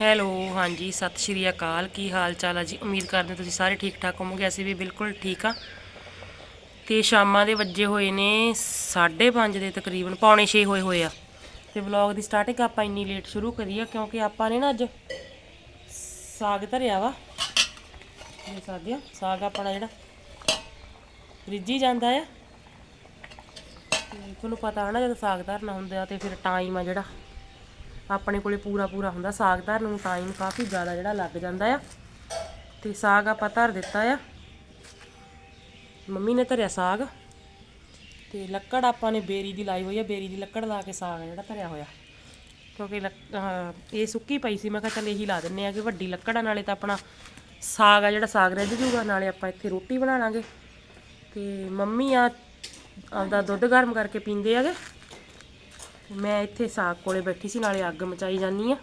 Hello, ਹਾਂਜੀ, ਸਤਿ ਸ਼੍ਰੀ ਅਕਾਲ। ਕੀ ਹਾਲ ਚਾਲ ਆ ਜੀ? ਉਮੀਦ ਕਰਦੇ ਤੁਸੀਂ ਸਾਰੇ ਠੀਕ ਠਾਕ ਹੋਵੋਗੇ। ਅਸੀਂ ਵੀ ਬਿਲਕੁਲ ਠੀਕ ਆ। ਤੇ ਸ਼ਾਮਾਂ ਦੇ ਵੱਜੇ ਹੋਏ ਨੇ 5:30 ਦੇ ਤਕਰੀਬਨ, ਪੌਣੇ 6 ਹੋਏ ਹੋਏ ਆ। ਤੇ ਵਲੌਗ ਦੀ ਸਟਾਰਟਿੰਗ ਆਪਾਂ ਇੰਨੀ ਲੇਟ ਸ਼ੁਰੂ ਕਰੀ ਆ ਕਿਉਂਕਿ ਆਪਾਂ ਨੇ ਨਾ ਅੱਜ ਸਾਗ ਧਰਿਆ ਵਾ। ਇਹ ਸਾਗਿਆ ਸਾਗ ਆਪਣਾ ਜਿਹੜਾ ਰਿੱਝੀ ਜਾਂਦਾ ਆ। ਤੁਹਾਨੂੰ ਪਤਾ ਹੈ ਨਾ ਜਦੋਂ ਸਾਗ ਧਰਨਾ ਹੁੰਦਾ ਤੇ ਫਿਰ ਟਾਈਮ ਆ ਜਿਹੜਾ। ਆਪਣੇ ਕੋਲੇ ਪੂਰਾ ਪੂਰਾ ਹੁੰਦਾ, ਸਾਗ ਧਰਨ ਨੂੰ ਟਾਈਮ ਕਾਫੀ ਜ਼ਿਆਦਾ ਜਿਹੜਾ ਲੱਗ ਜਾਂਦਾ ਆ। ਤੇ ਸਾਗ ਆਪਾਂ ਧਰ ਦਿੱਤਾ ਆ। ਮੰਮੀ ਨੇ ਧਰਿਆ ਸਾਗ। ਤੇ ਲੱਕੜ ਆਪਾਂ ਨੇ ਬੇਰੀ ਦੀ ਲਾਈ ਹੋਈ ਆ, ਬੇਰੀ ਦੀ ਲੱਕੜ ਲਾ ਕੇ ਸਾਗ ਜਿਹੜਾ ਧਰਿਆ ਹੋਇਆ। ਕਿਉਂਕਿ ਲੱਕ- ਇਹ ਸੁੱਕੀ ਪਈ ਸੀ, ਮੈਂ ਕਿਹਾ ਚੱਲ ਇਹੀ ਲਾ ਦਿੰਨੇ ਆ ਕਿ ਵੱਡੀ ਲੱਕੜ ਆ, ਨਾਲੇ ਤਾਂ ਆਪਣਾ ਸਾਗ ਆ ਜਿਹੜਾ ਸਾਗ ਰਹਿ ਜੂਗਾ, ਨਾਲੇ ਆਪਾਂ ਇੱਥੇ ਰੋਟੀ ਬਣਾ ਲਾਂਗੇ। ਤੇ ਮੰਮੀ ਆ, ਆਪਦਾ ਦੁੱਧ ਗਰਮ ਕਰਕੇ ਪੀਂਦੇ ਆਗੇ ਮੈਂ ਇੱਥੇ ਸਾਗ ਕੋਲੇ ਬੈਠੀ ਸੀ ਨਾਲੇ ਅੱਗ ਮਚਾਈ ਜਾਨੀ ਆ।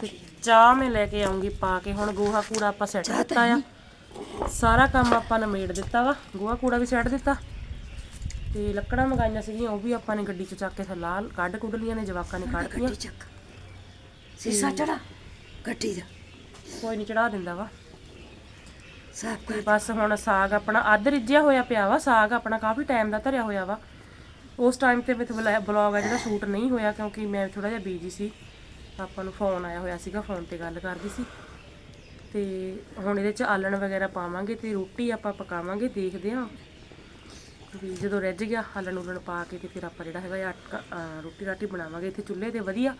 ਤੇ ਚਾਹ ਮੈਂ ਲੈ ਕੇ ਆਉਂਗੀ ਪਾ ਕੇ ਹੁਣ ਗੋਹਾ ਕੂੜਾ ਆਪਾਂ ਸੈੱਟ ਦਿੱਤਾ ਆ। ਸਾਰਾ ਕੰਮ ਆਪਾਂ ਨਮੇੜ ਦਿੱਤਾ ਵਾ। ਗੋਹਾ ਕੂੜਾ ਵੀ ਸੈੱਟ ਦਿੱਤਾ। ਤੇ ਲੱਕੜਾਂ ਮੰਗਾਈਆਂ ਸੀਗੀਆਂ ਉਹ ਵੀ ਆਪਾਂ ਨੇ ਗੱਡੀ 'ਚ ਚੱਕ ਕੇ ਥੱਲਾ ਕੱਢ ਕੁੱਢ ਲੀਆਂ ਨੇ ਜਵਾਕਾਂ ਨੇ ਕੱਢਤੀਆਂ ਗੱਡੀ ਚੱਕ। ਸੀਸਾ ਚੜਾ। ਗੱਡੀ ਦਾ। ਕੋਈ ਨਹੀਂ ਚੜਾ ਦਿੰਦਾ ਵਾ। ਸਾਫ਼ ਕਰ। ਬਸ ਹੁਣ ਸਾਗ ਆਪਣਾ ਅੱਧ ਰਿੱਝਿਆ ਹੋਇਆ ਪਿਆ ਵਾ ਸਾਗ ਆਪਣਾ ਕਾਫੀ ਟਾਈਮ ਦਾ ਧਰਿਆ ਹੋਇਆ ਵਾ। ਉਸ ਟਾਈਮ ਤੇ ਮੇਰੇ ਬਲੌਗ ਆ ਜਿਹੜਾ ਸ਼ੂਟ ਨਹੀਂ ਹੋਇਆ ਕਿਉਂਕਿ ਮੈਂ ਥੋੜਾ ਜਿਹਾ ਬੀਜੀ ਸੀ। ਆਪਾਂ ਨੂੰ ਫੋਨ ਆਇਆ ਹੋਇਆ ਸੀਗਾ ਫੋਨ ਤੇ ਗੱਲ ਕਰਦੀ ਸੀ। ਤੇ ਹੁਣ ਇਹਦੇ ਚ ਆਲਣ ਵਗੈਰਾ ਪਾਵਾਂਗੇ ਤੇ ਰੋਟੀ ਆਪਾਂ ਪਕਾਵਾਂਗੇ, ਦੇਖਦੇ ਹਾਂ। ਵੀ ਜਦੋਂ ਰਿੱਝ ਗਿਆ, ਆਲਣ ਉਲਣ ਪਾ ਕੇ ਤੇ ਫਿਰ ਆਪਾਂ ਜਿਹੜਾ ਹੈਗਾ ਆਟਾ- ਰੋਟੀ ਰਾਟੀ ਬਣਾਵਾਂਗੇ। ਇੱਥੇ ਚੁੱਲ੍ਹੇ ਤੇ ਵਧੀਆ।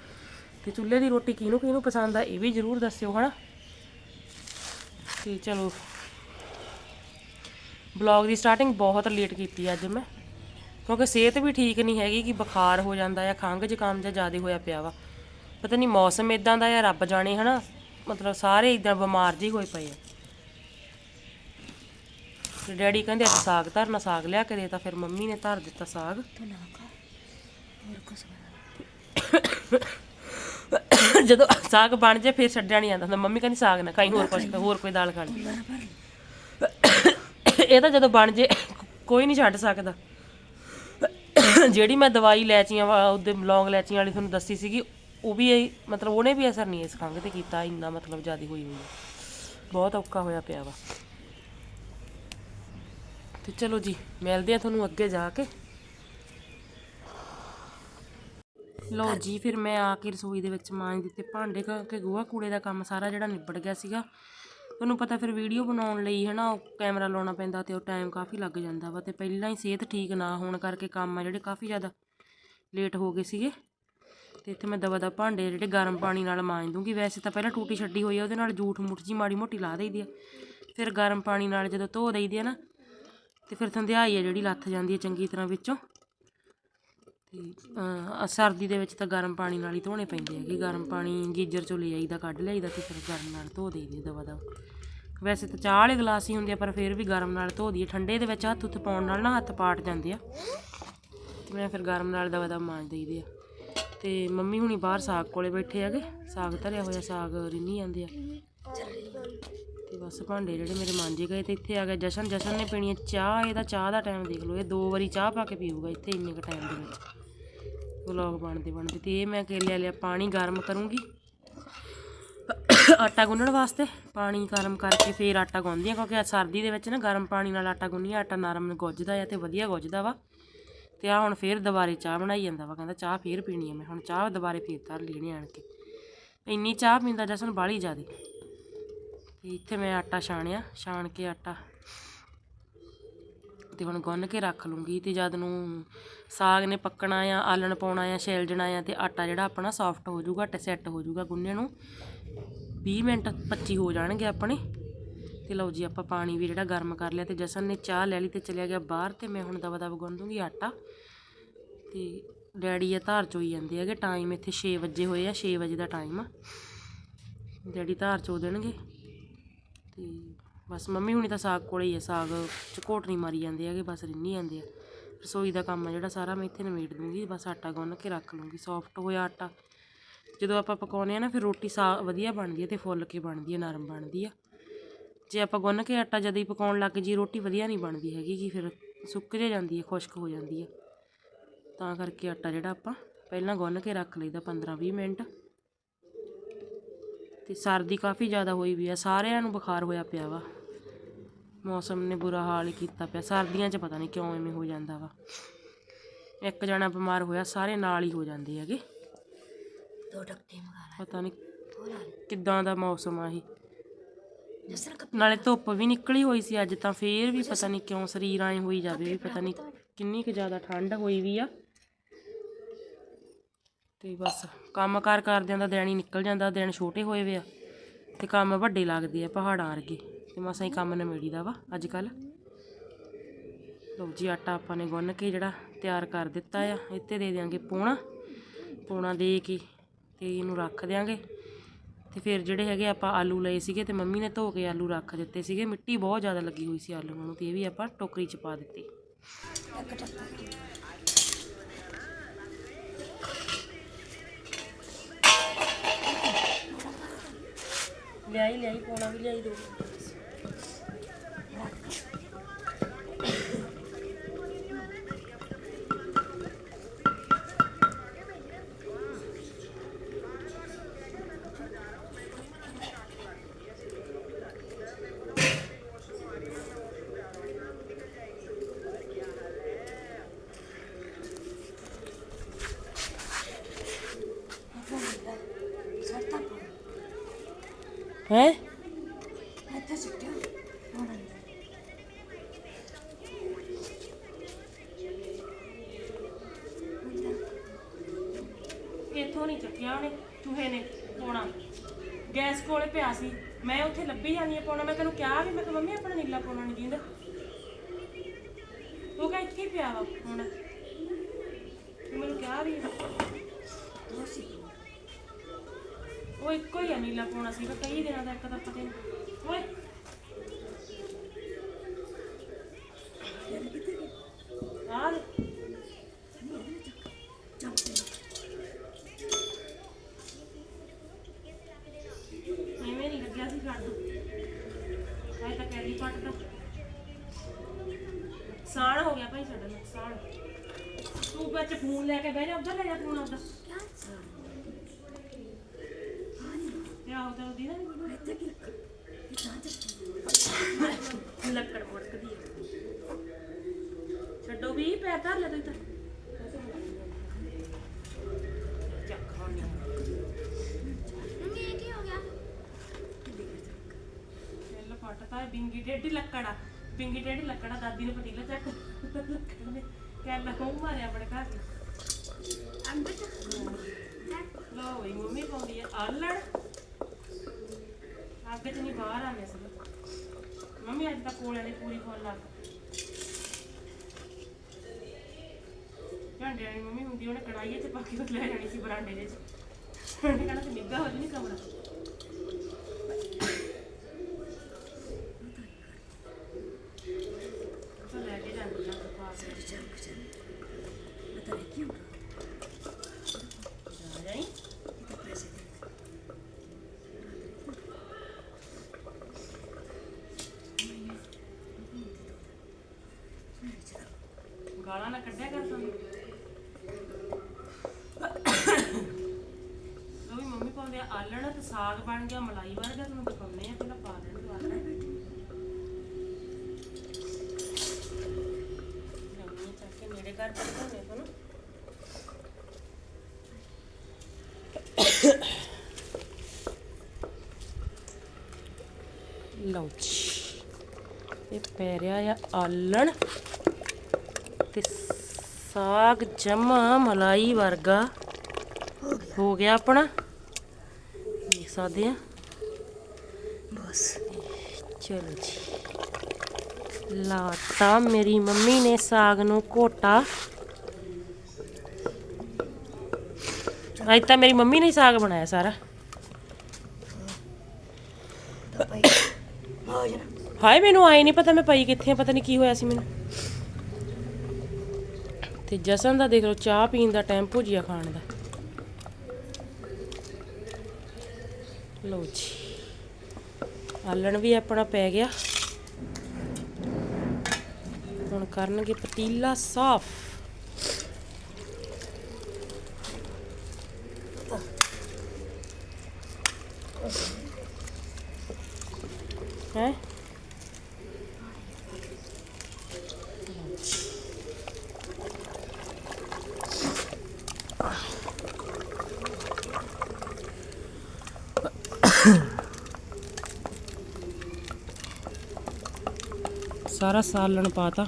ਤੇ ਚੁੱਲ੍ਹੇ ਦੀ ਰੋਟੀ ਕਿਹਨੂੰ ਕਿਹਨੂੰ ਪਸੰਦ ਆ, ਇਹ ਵੀ ਜ਼ਰੂਰ ਦੱਸਿਓ, ਹਨਾ? ਤੇ ਚਲੋ ਬਲੌਗ ਦੀ ਸਟਾਰਟਿੰਗ ਬਹੁਤ ਲੇਟ ਕੀਤੀ ਅੱਜ ਮੈਂ। ਕਿਉਂਕਿ ਸਿਹਤ ਵੀ ਠੀਕ ਨਹੀਂ ਹੈਗੀ ਕਿ ਬੁਖਾਰ ਹੋ ਜਾਂਦਾ ਆ ਖੰਘ ਜ਼ੁਕਾਮ ਜਿਹਾ ਜ਼ਿਆਦਾ ਹੋਇਆ ਪਿਆ ਵਾ। ਪਤਾ ਨਹੀਂ ਮੌਸਮ ਇਦਾਂ ਦਾ ਆ ਰੱਬ ਜਾਣੇ ਹਨਾ ਮਤਲਬ ਸਾਰੇ ਇਦਾਂ ਬਿਮਾਰ ਜਿਹੇ ਹੋਏ ਪਏ ਆ। ਤੇ ਡੈਡੀ ਕਹਿੰਦੇ ਅੱਜ ਸਾਗ ਧਰਨਾ ਸਾਗ ਲਿਆ ਕੇ ਦੇ ਤਾਂ ਫਿਰ ਮੰਮੀ ਨੇ ਧਰ ਦਿੱਤਾ ਸਾਗ। ਤੂੰ ਨਾ ਖਾ ਹੋਰ ਕੁਛ ਬਣਾ ਜਦੋਂ ਸਾਗ ਬਣ ਜੇ ਫਿਰ ਛੱਡਿਆ ਨਹੀਂ ਜਾਂਦਾ ਹੁੰਦਾ। ਮੰਮੀ ਕਹਿੰਦੀ ਸਾਗ ਨਾ ਖਾਈ ਹੋਰ ਕੁਝ ਹੋਰ ਕੋਈ ਦਾਲ ਖਾ ਲਈ ਇਹ ਤਾਂ ਜਦੋਂ ਬਣ ਜੇ ਕੋਈ ਨਹੀਂ ਛੱਡ ਸਕਦਾ। ਜਿਹੜੀ ਮੈਂ ਦਵਾਈ ਲੈਚੀਆਂ ਵਾ, ਉਹਦੇ ਲੌਂਗ ਲੈਚੀਆਂ ਵਾਲੀ ਤੁਹਾਨੂੰ ਦੱਸੀ ਸੀਗੀ, ਉਹ ਵੀ ਇਹ- ਮਤਲਬ ਉਹਨੇ ਵੀ ਅਸਰ ਨਹੀਂ ਇਸ ਖੰਘ ਤੇ ਕੀਤਾ, ਇੰਨਾ ਮਤਲਬ ਜ਼ਿਆਦਾ ਹੋਈ ਹੋਈ ਹੈ ਬਹੁਤ ਔਖਾ ਹੋਇਆ ਪਿਆ ਵਾ। ਤੇ ਚਲੋ ਜੀ, ਮਿਲਦੇ ਆ ਤੁਹਾਨੂੰ ਅੱਗੇ ਜਾ ਕੇ। ਲੋ ਜੀ, ਫਿਰ ਮੈਂ ਆ ਕੇ ਰਸੋਈ ਦੇ ਵਿੱਚ ਮਾਂਜ ਦਿੱਤੇ, ਭਾਂਡੇ ਕਿਉਂਕਿ ਗੋਹਾ ਕੂੜੇ ਦਾ ਕੰਮ ਸਾਰਾ ਜਿਹੜਾ ਨਿਬੜ ਗਿਆ ਸੀਗਾ। ਤੁਹਾਨੂੰ ਪਤਾ ਫਿਰ ਵੀਡੀਓ ਬਣਾਉਣ ਲਈ ਹਨਾ ਉਹ ਕੈਮਰਾ ਲਾਉਣਾ ਪੈਂਦਾ ਤੇ ਉਹ ਟਾਈਮ ਕਾਫੀ ਲੱਗ ਜਾਂਦਾ ਵਾ ਤੇ ਪਹਿਲਾਂ ਹੀ ਸਿਹਤ ਠੀਕ ਨਾ ਹੋਣ ਕਰਕੇ ਕੰਮ ਆ ਜਿਹੜੇ ਕਾਫੀ ਜ਼ਿਆਦਾ ਲੇਟ ਹੋ ਗਏ ਸੀਗੇ। ਤੇ ਇੱਥੇ ਮੈਂ ਦਵਾ ਦਾ ਭਾਂਡੇ ਜਿਹੜੇ ਗਰਮ ਪਾਣੀ ਨਾਲ ਮਾਂਜ ਦੂੰਗੀ। ਵੈਸੇ ਤਾਂ ਪਹਿਲਾਂ ਟੂਟੀ ਛੱਡੀ ਹੋਈ ਆ, ਉਹਦੇ ਨਾਲ ਜੂਠ ਮੁੱਠ ਜੀ ਮਾੜੀ ਮੋਟੀ ਲਾ ਦਈਦੀ ਆ। ਫਿਰ ਗਰਮ ਪਾਣੀ ਨਾਲ ਜਦੋਂ ਧੋ ਦਈਦੀ ਆ ਨਾ, ਤੇ ਫਿਰ ਸੰਧਿਆਈ ਆ ਜਿਹੜੀ ਲੱਥ ਜਾਂਦੀ ਆ ਚੰਗੀ ਤਰ੍ਹਾਂ ਵਿੱਚੋਂ। ਤੇ ਸਰਦੀ ਦੇ ਵਿੱਚ ਤਾਂ ਗਰਮ ਪਾਣੀ ਨਾਲ ਹੀ ਧੋਣੇ ਪੈਂਦੇ ਹੈਗੇ। ਗਰਮ ਪਾਣੀ ਗੀਜ਼ਰ ਚੋਂ ਲੈ ਆਈਦਾ ਕੱਢ ਲਿਆਈਦਾ ਤੇ ਫਿਰ ਗਰਮ ਨਾਲ ਧੋ ਦੇਈਦੇ ਦਵਾ ਦਾ ਵੈਸੇ ਤਾਂ ਚਾਹ ਵਾਲੇ ਗਲਾਸ ਹੀ ਹੁੰਦੇ ਆ, ਪਰ ਫਿਰ ਵੀ ਗਰਮ ਨਾਲ ਧੋ ਦਈਏ। ਠੰਡੇ ਦੇ ਵਿੱਚ ਹੱਥ ਉੱਤ ਪਾਉਣ ਨਾਲ ਨਾ ਹੱਥ ਪਾਟ ਜਾਂਦੇ ਆ। ਤੇ ਮੈਂ ਫਿਰ ਗਰਮ ਨਾਲ ਦਵਾ ਦਾ ਮਾਂਜ ਦੇਈਦੇ ਆ। ਤੇ ਮੰਮੀ ਹੁਣੀ ਬਾਹਰ ਸਾਗ ਕੋਲੇ ਬੈਠੇ ਹੈਗੇ। ਸਾਗ ਧਰਿਆ ਹੋਇਆ ਸਾਗ ਰਿੰਨੀ ਜਾਂਦੇ ਆ। ਤੇ ਬਸ ਭਾਂਡੇ ਜਿਹੜੇ ਮੇਰੇ ਮਾਂਜੇ ਗਏ ਤੇ ਇੱਥੇ ਆ ਗਿਆ ਜਸ਼ਨ ਜਸ਼ਨ ਨੇ ਪੀਣੀ ਹੈ ਚਾਹ, ਇਹਦਾ ਚਾਹ ਦਾ ਟਾਈਮ ਦੇਖ ਲਓ। ਇਹ ਦੋ ਵਾਰੀ ਚਾਹ ਪਾ ਕੇ ਪੀਊਗਾ ਇੱਥੇ ਇੰਨੇ ਕ ਟਾਈਮ ਦੇ ਵਿੱਚ। ਵਲੌਗ ਬਣਦੇ ਬਣਦੇ ਤੇ। ਇਹ ਮੈਂ ਕੇਲੇ ਲਿਆ ਪਾਣੀ ਗਰਮ ਕਰੂੰਗੀ। ਆਟਾ ਗੁੰਨਣ ਵਾਸਤੇ ਪਾਣੀ ਗਰਮ ਕਰਕੇ ਫੇਰ ਆਟਾ ਗੁੰਨਦੀ ਆ, ਕਿਉਂਕਿ ਆਹ ਸਰਦੀ ਦੇ ਵਿੱਚ ਨਾ ਗਰਮ ਪਾਣੀ ਨਾਲ ਆਟਾ ਗੁੰਨੀ ਆਟਾ ਨਰਮ ਗੁੱਝਦਾ ਆ ਤੇ ਵਧੀਆ ਗੁੱਝਦਾ ਵਾ। ਤੇ ਆ ਹੁਣ ਫੇਰ ਦੁਬਾਰੇ ਚਾਹ ਬਣਾਈ ਜਾਂਦਾ ਵਾ, ਕਹਿੰਦਾ ਚਾਹ ਫੇਰ ਪੀਣੀ ਆ ਮੈਂ। ਹੁਣ ਚਾਹ ਦੁਬਾਰੇ ਫੇਰ ਧਰ ਲੈਣੀ ਆਣ ਕੇ। ਇੰਨੀ ਚਾਹ ਪੀਂਦਾ ਜਸਨ ਬਾਹਲੀ ਜ਼ਿਆਦੇ। ਤੇ ਇੱਥੇ ਮੈਂ ਆਟਾ ਛਾਣਿਆ, ਛਾਣ ਕੇ ਆਟਾ ਤੇ ਹੁਣ ਗੁੰਨ ਕੇ ਰੱਖ ਲੂੰਗੀ ਤੇ ਜਦ ਨੂੰ ਸਾਗ ਨੇ ਪੱਕਣਾ ਆ, ਆਲਣ ਪਾਉਣਾ ਆ, ਛਿਲਜਣਾ ਆ ਤੇ ਆਟਾ ਜਿਹੜਾ ਆਪਣਾ ਸੌਫਟ ਹੋ ਜਾਊਗਾ ਤੇ ਸੈੱਟ ਹੋ ਜਾਊਗਾ ਗੁੰਨੇ ਨੂੰ 20 ਮਿੰਟ 25 ਹੋ ਜਾਣਗੇ ਆਪਣੇ। ਤੇ ਲਓ ਜੀ, ਆਪਾਂ ਪਾਣੀ ਵੀ ਜਿਹੜਾ ਗਰਮ ਕਰ ਲਿਆ ਤੇ ਜਸਨ ਨੇ ਚਾਹ ਲੈ ਲਈ ਤੇ ਚਲਿਆ ਗਿਆ ਬਾਹਰ ਤੇ ਮੈਂ ਹੁਣ ਦਵਾ ਦਵਾ ਗੁੰਨ ਦੂੰਗੀ ਆਟਾ। ਤੇ ਡੈਡੀ ਆ ਧਾਰ ਚੋਈ ਜਾਂਦੇ ਹੈਗੇ ਟਾਈਮ ਇੱਥੇ 6 ਵਜੇ ਹੋਏ ਆ 6 ਵਜੇ ਦਾ ਟਾਈਮ ਆ। ਡੈਡੀ ਧਾਰ ਚੋ ਦੇਣਗੇ। ਤੇ ਬਸ ਮੰਮੀ ਹੁਣੀ ਤਾਂ ਸਾਗ ਕੋਲੇ ਹੀ ਆ, ਸਾਗ ਚਕੋਟ ਨਹੀਂ ਮਾਰੀ ਜਾਂਦੇ ਹੈਗੇ, ਬਸ ਰਿੰਨੀ ਜਾਂਦੇ ਆ। ਰਸੋਈ ਦਾ ਕੰਮ ਆ ਜਿਹੜਾ ਸਾਰਾ, ਮੈਂ ਇੱਥੇ ਨਿਬੇੜ ਦੂੰਗੀ, ਬਸ ਆਟਾ ਗੁੰਨ ਕੇ ਰੱਖ ਲੂੰਗੀ ਸੌਫਟ ਹੋਇਆ ਆਟਾ। ਜਦੋਂ ਆਪਾਂ ਪਕਾਉਂਦੇ ਆ ਨਾ, ਫਿਰ ਰੋਟੀ ਸਾ, ਵਧੀਆ ਬਣਦੀ ਹੈ ਤੇ ਫੁੱਲ ਕੇ ਬਣਦੀ ਹੈ ਨਰਮ ਬਣਦੀ ਆ। ਜੇ ਆਪਾਂ ਗੁੰਨ ਕੇ ਆਟਾ ਜਦ ਹੀ ਪਕਾਉਣ ਲੱਗ ਜੀ ਰੋਟੀ ਵਧੀਆ ਨਹੀਂ ਬਣਦੀ ਹੈਗੀ ਜੀ ਫਿਰ ਸੁੱਕ ਜੇ ਜਾਂਦੀ ਹੈ ਖੁਸ਼ਕ ਹੋ ਜਾਂਦੀ ਹੈ ਤਾਂ ਕਰਕੇ ਆਟਾ ਜਿਹੜਾ ਆਪਾਂ ਪਹਿਲਾਂ ਗੁੰਨ ਕੇ ਰੱਖ ਲਈਦਾ 15 20 ਮਿੰਟ। ਤੇ ਸਰਦੀ ਕਾਫੀ ਜ਼ਿਆਦਾ ਹੋਈ ਵੀ ਆ ਸਾਰਿਆਂ ਨੂੰ ਬੁਖਾਰ ਹੋਇਆ ਪਿਆ ਵਾ। ਮੌਸਮ ਨੇ ਬੁਰਾ ਹਾਲ ਕੀਤਾ ਪਿਆ ਸਰਦੀਆਂ 'ਚ ਪਤਾ ਨਹੀਂ ਕਿਉਂ ਐਵੇਂ ਹੋ ਜਾਂਦਾ ਵਾ। ਇੱਕ ਜਣਾ ਬਿਮਾਰ ਹੋਇਆ ਸਾਰੇ ਨਾਲ ਹੀ ਹੋ ਜਾਂਦੇ ਹੈਗੇ। ਦੋ ਟੱਕੇ ਮੰਗਾ ਪਤਾ ਨਹੀਂ ਕਿੱਦਾਂ ਦਾ ਮੌਸਮ ਆ ਇਹ। ਨਾਲੇ ਧੁੱਪ ਵੀ ਨਿਕਲੀ ਹੋਈ ਸੀ ਅੱਜ ਤਾਂ ਫੇਰ ਵੀ ਪਤਾ ਨਹੀਂ ਕਿਉਂ ਸਰੀਰ ਐਂ ਹੋਈ ਜਾਵੇ ਵੀ ਪਤਾ ਨਹੀਂ ਕਿੰਨੀ ਕੁ ਜ਼ਿਆਦਾ ਠੰਡ ਹੋਈ ਵੀ ਆ। ਤੇ ਬਸ ਕੰਮ ਕਾਰ ਕਰਦਿਆਂ ਦਾ ਦਿਨ ਹੀ ਨਿਕਲ ਜਾਂਦਾ, ਦਿਨ ਛੋਟੇ ਹੋਏ ਵੇ ਆ। ਤੇ ਕੰਮ ਵੱਡੇ ਲੱਗਦੇ ਆ, ਪਹਾੜਾਂ ਵਰਗੇ ਤੇ ਮਸਾਂ ਹੀ ਕੰਮ ਨਿਮੇੜੀਦਾ ਵਾ ਅੱਜ ਕੱਲ ਲਓ ਜੀ, ਆਟਾ ਆਪਾਂ ਨੇ ਗੁੰਨ ਕੇ ਜਿਹੜਾ ਤਿਆਰ ਕਰ ਦਿੱਤਾ ਆ, ਇੱਥੇ ਦੇ ਦਿਆਂਗੇ ਪੋਣਾ। ਪੋਣਾ ਦੇ ਕੇ ਤੇ ਇਹਨੂੰ ਰੱਖ ਦਿਆਂਗੇ। ਤੇ ਫਿਰ ਜਿਹੜੇ ਹੈਗੇ ਆਪਾਂ ਆਲੂ ਲਏ ਸੀਗੇ ਤੇ ਮੰਮੀ ਨੇ ਧੋ ਕੇ ਆਲੂ ਰੱਖ ਦਿੱਤੇ ਸੀਗੇ। ਮਿੱਟੀ ਬਹੁਤ ਜ਼ਿਆਦਾ ਲੱਗੀ ਹੋਈ ਸੀ ਆਲੂਆਂ ਨੂੰ ਤੇ ਇਹ ਵੀ ਆਪਾਂ ਟੋਕਰੀ 'ਚ ਪਾ ਦਿੱਤੀ। ਲਿਆਈ ਲਿਆਈ ਪੋਣਾ ਵੀ ਲਿਆਈ ਦੋ। ਹੈ? ਇੱਥੇ ਸਿੱਟਿਆ ਇੱਥੋਂ ਨਹੀਂ ਚੱਕਿਆ ਉਹਨੇ, ਚੂਹੇ ਨੇ ਪੋਣਾ ਗੈਸ ਕੋਲੇ ਪਿਆ ਸੀ। ਮੈਂ ਉੱਥੇ ਲੱਭੀ ਜਾਂਦੀ ਆ ਪੋਣਾ ਮੈਂ ਤੈਨੂੰ ਕਿਹਾ ਵੀ, ਮੈਂ ਕਿਹਾ, ਮੰਮੀ, ਆਪਣਾ ਨੀਲਾ ਪੋਣਾ ਨਹੀਂ ਦਿੰਦਾ ਉਹ ਕਹਿੰਦਾ, ਇੱਥੇ ਹੀ ਪਿਆ ਵਾ ਹੁਣ। ਤੂੰ ਮੈਨੂੰ ਕਿਹਾ ਵੀ ਦੋ ਸੀ ਉਹ ਇੱਕੋ ਹੀ ਆ ਨੀਲਾ ਪਾਉਣਾ ਸੀਗਾ ਕਈ ਦਿਨਾਂ ਦਾ ਇੱਕ ਤਾਂ ਪਤਾ ਨਹੀਂ। ਓਏ। ਆ ਲੈ। ਐਵੇਂ ਨਹੀਂ ਲੱਗਿਆ ਸੀ ਛੱਡ ਦੋ ਆਏ ਤਾਂ ਕੈਰੀ ਪੱਟ ਦਾ ਨੁਕਸਾਨ ਹੋ ਗਿਆ ਭਾਈ ਸਾਡਾ ਨੁਕਸਾਨ ਤੂੰ ਵਿੱਚ ਫੋਨ ਲੈ ਕੇ ਬਹਿ ਜਾ, ਉੱਧਰ ਲੈ ਜਾ ਫੋਨ ਆਪਦਾ ਤੇ ਆਹ ਤਾਂ ਉਹਦੀ ਨਾ ਇੱਥੇ ਕੀ ਰੱਖਾ ਇਹ ਤਾਂ ਚੱਕ ਲੱਕੜ ਮੁੜਕਦੀ ਹੈ ਛੱਡੋ ਵੀ ਪੈਰ ਧਰ ਲੈ ਤੂੰ ਤਾਂ ਚੱਕ ਹੁਣ ਚੱਲ ਪੱਟਤਾ ਹੈ ਬਿੰਗੀ ਡੇਢੀ ਲੱਕੜਾ ਬਿੰਗੀ ਡੇਢੀ ਲੱਕੜਾ ਦਾਦੀ ਨੇ ਪਤੀਲਾ ਚੱਕ ਲੱਕੜ ਨੇ ਕਹਿ ਲਹੂ ਮਾਰਿਆ ਬੜੇ ਘਰ ਲੋ ਵੀ ਮੰਮੀ ਪਾਉਂਦੀ ਹੈ ਆਲਣ ਅੱਗ ਚ ਨਹੀਂ ਬਾਹਰ ਆ ਗਿਆ ਸੀ ਮੰਮੀ ਅੱਜ ਤਾਂ ਕੋਲਿਆਂ ਦੀ ਪੂਰੀ ਫੁੱਲ ਲੱਗ ਝੰਡੇ ਵਾਲੀ ਮੰਮੀ ਹੁੰਦੀ ਉਹਨੇ ਕੜਾਈਏ ਚ ਪਾ ਕੇ ਲੈ ਜਾਣੀ ਸੀ ਬਰਾਂਡੇ ਦੇ ਚ ਉਹਨੇ ਕਹਿਣਾ ਤੇ ਨਿੱਘਾ ਹੋ ਜਣੀ ਕਮਰਾ ਤਾਂ ਲੈ ਕੇ ਜਾਂਦੀ ਆ ਪਾ ਕੇ ਚਮਕ ਚਮਕ ਪਤਾ ਨਹੀਂ ਕਿਉਂ ਆ ਜਾਈ ਇਹ ਪੈਸੇ ਦੇ ਗਾਲਾਂ ਕੱਢਿਆ ਕਰ ਸਾਨੂੰ। ਲੋ ਵੀ ਮੰਮੀ ਪਾਉਂਦੇ ਆ ਆਲਣ ਤੇ ਸਾਗ ਬਣ ਗਿਆ, ਮਲਾਈ ਵਰਗਾ ਤੁਹਾਨੂੰ ਦਿਖਾਉਂਦੇ ਆ, ਪਹਿਲਾਂ ਪਾ ਦੇਣ ਦੋ ਆਲਣ। ਲੰਮੀ ਚੱਕ ਕੇ ਨੇੜੇ ਕਰ ਦਿੰਦੇ ਤੁਹਾਨੂੰ ਲਓ ਜੀ। ਇਹ ਪੈ ਰਿਹਾ ਆ ਆਲਣ। ਤੇ ਸਾਗ ਜਮਾ ਮਲਾਈ ਵਰਗਾ ਹੋ ਗਿਆ ਆਪਣਾ। ਦੇਖ ਸਕਦੇ ਆ। ਬਸ। ਚਲੋ ਜੀ। ਲਾਤਾ। ਮੇਰੀ ਮੰਮੀ ਨੇ ਸਾਗ ਨੂੰ ਘੋਟਾ। ਅੱਜ ਤਾਂ ਮੇਰੀ ਮੰਮੀ ਨੇ ਸਾਗ ਬਣਾਇਆ ਸਾਰਾ। ਹਾਏ ਮੈਨੂੰ ਆਏ ਨਹੀਂ ਪਤਾ ਮੈਂ ਪਈ ਕਿੱਥੇ ਆ ਪਤਾ ਨਹੀਂ ਕੀ ਹੋਇਆ ਸੀ ਮੈਨੂੰ। ਤੇ ਜਸਨ ਦਾ ਦੇਖ ਲਓ, ਚਾਹ ਪੀਣ ਦਾ ਟਾਈਮ ਭੁਜੀਆ ਖਾਣ ਦਾ। ਲਓ ਜੀ, ਆਲਣ ਵੀ ਆਪਣਾ ਪੈ ਗਿਆ। ਹੁਣ ਕਰਨਗੇ ਪਤੀਲਾ ਸਾਫ਼ ਉਹ ਹੈ ਸਾਰਾ ਸਾਲਣ ਪਾਤਾ।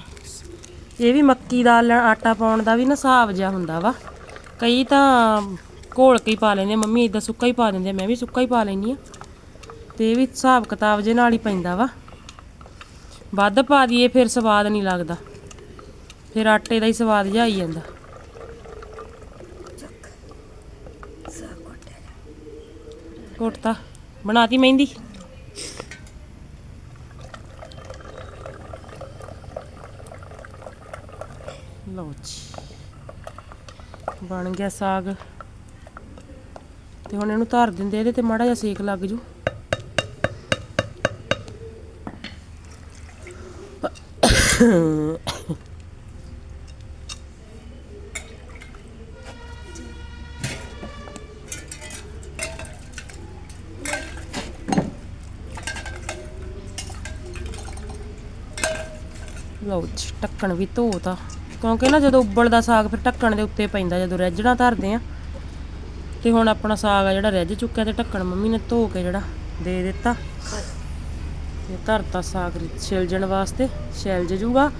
ਇਹ ਵੀ ਮੱਕੀ ਦਾ ਆਟਾ ਪਾਉਣ ਦਾ ਵੀ ਨਾ ਹਿਸਾਬ ਜਿਹਾ ਹੁੰਦਾ ਵਾ। ਕਈ ਤਾਂ ਘੋਲ ਕੇ ਹੀ ਪਾ ਲੈਂਦੇ ਮੰਮੀ ਇਦਾਂ ਸੁੱਕਾ ਹੀ ਪਾ ਦਿੰਦੇ ਮੈਂ ਵੀ ਸੁੱਕਾ ਹੀ ਪਾ ਲੈਂਦੀ ਆ। ਤੇ ਇਹ ਵੀ ਹਿਸਾਬ ਕਿਤਾਬ ਜੇ ਨਾਲ ਹੀ ਪੈਂਦਾ ਵਾ। ਵੱਧ ਪਾ ਦਈਏ ਫਿਰ ਸਵਾਦ ਨਹੀਂ ਲੱਗਦਾ। ਫਿਰ ਆਟੇ ਦਾ ਹੀ ਸਵਾਦ ਜਿਹਾ ਆਈ ਜਾਂਦਾ। ਸਾ ਕੋਟੇ ਕੁੱਟਤਾ ਬਣਾਤੀ ਮਹਿੰਦੀ? ਲਓ ਜੀ। ਬਣ ਗਿਆ ਸਾਗ। ਤੇ ਹੁਣ ਇਹਨੂੰ ਧਰ ਦਿੰਦੇ ਇਹਦੇ ਤੇ ਮਾੜਾ ਜਿਹਾ ਸੇਕ ਲੱਗ ਜੂ। ਲਓ ਜੀ, ਢੱਕਣ ਵੀ ਧੋਤਾ ਕਿਉਂਕਿ ਨਾ ਜਦੋਂ ਉਬਲਦਾ ਸਾਗ ਫਿਰ ਢੱਕਣ ਦੇ ਉੱਤੇ ਪੈਂਦਾ, ਜਦੋਂ ਰੈਜਣਾ ਧਰਦੇ ਆ। ਤੇ ਹੁਣ ਆਪਣਾ ਸਾਗ ਆ ਜਿਹੜਾ ਰਿੱਝ ਚੁੱਕਿਆ ਤੇ ਢੱਕਣ ਮੰਮੀ ਨੇ ਧੋ ਕੇ ਜਿਹੜਾ ਦੇ ਦਿੱਤਾ। ਤੇ ਧਰਤਾ ਸਾਗ ਛਿਲਜਣ ਵਾਸਤੇ, ਛਿਲਜ ਜੂਗਾ।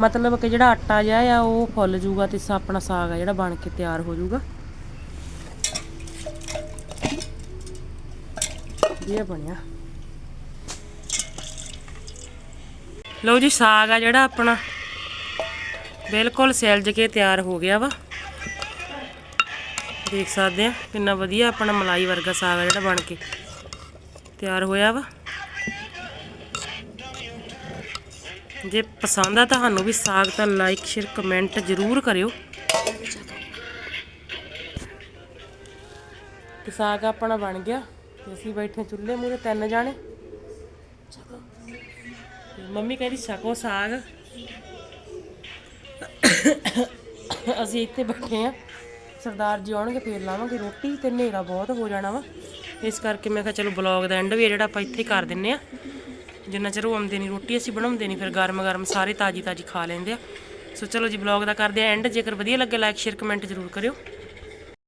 ਮਤਲਬ ਕਿ ਜਿਹੜਾ ਆਟਾ ਜਿਹਾ ਆ, ਉਹ ਫੁੱਲ ਜੂਗਾ ਤੇ ਆਪਣਾ ਸਾਗ ਆ ਜਿਹੜਾ ਬਣ ਕੇ ਤਿਆਰ ਹੋ ਜੂਗਾ। ਇਹ ਬਣਿਆ। ਲਓ ਜੀ, ਸਾਗ ਆ ਜਿਹੜਾ ਆਪਣਾ ਬਿਲਕੁਲ ਸਿਲਜ ਕੇ ਤਿਆਰ ਹੋ ਗਿਆ ਵਾ। ਦੇਖ ਸਕਦੇ ਆ ਕਿੰਨਾ ਵਧੀਆ ਆਪਣਾ ਮਲਾਈ ਵਰਗਾ ਸਾਗ ਆ ਜਿਹੜਾ ਬਣ ਕੇ ਤਿਆਰ ਹੋਇਆ ਵਾ। ਜੇ ਪਸੰਦ ਆ ਤੁਹਾਨੂੰ ਵੀ ਸਾਗ ਤਾਂ ਲਾਈਕ ਸ਼ੇਅਰ ਕਮੈਂਟ ਜ਼ਰੂਰ ਕਰਿਓ। ਤੇ ਸਾਗ ਆਪਣਾ ਬਣ ਗਿਆ ਤੇ ਅਸੀਂ ਬੈਠੇ ਚੁੱਲ੍ਹੇ ਮੂਰੇ ਤਿੰਨ ਜਾਣੇ। ਤੇ ਮੰਮੀ ਕਹਿੰਦੀ ਛਕੋ ਸਾਗ। ਅਸੀਂ ਇੱਥੇ ਬੈਠੇ ਆ ਸਰਦਾਰ ਜੀ ਆਉਣਗੇ, ਫੇਰ ਲਾਵਾਂਗੇ ਰੋਟੀ ਤੇ ਹਨੇਰਾ ਬਹੁਤ ਹੋ ਜਾਣਾ ਵਾ। ਇਸ ਕਰਕੇ ਮੈਂ ਕਿਹਾ ਚਲੋ ਬਲੌਗ ਦਾ ਐਂਡ ਵੀ ਆ, ਜਿਹੜਾ ਆਪਾਂ ਇੱਥੇ ਕਰ ਦਿੰਨੇ ਆ। ਜਿੰਨਾ ਚਿਰ ਉਹ ਆਉਂਦੇ ਨਹੀਂ ਰੋਟੀ ਅਸੀਂ ਬਣਾਉਂਦੇ ਨਹੀਂ ਫਿਰ ਗਰਮ ਗਰਮ ਸਾਰੇ ਤਾਜੀ ਤਾਜੀ ਖਾ ਲੈਂਦੇ ਆ। ਸੋ ਚਲੋ ਜੀ ਬਲੌਗ ਦਾ ਕਰਦੇ ਆ ਐਂਡ ਜੇਕਰ ਵਧੀਆ ਲੱਗੇ ਲਾਈਕ ਸ਼ੇਅਰ ਕਮੈਂਟ ਜ਼ਰੂਰ ਕਰਿਓ।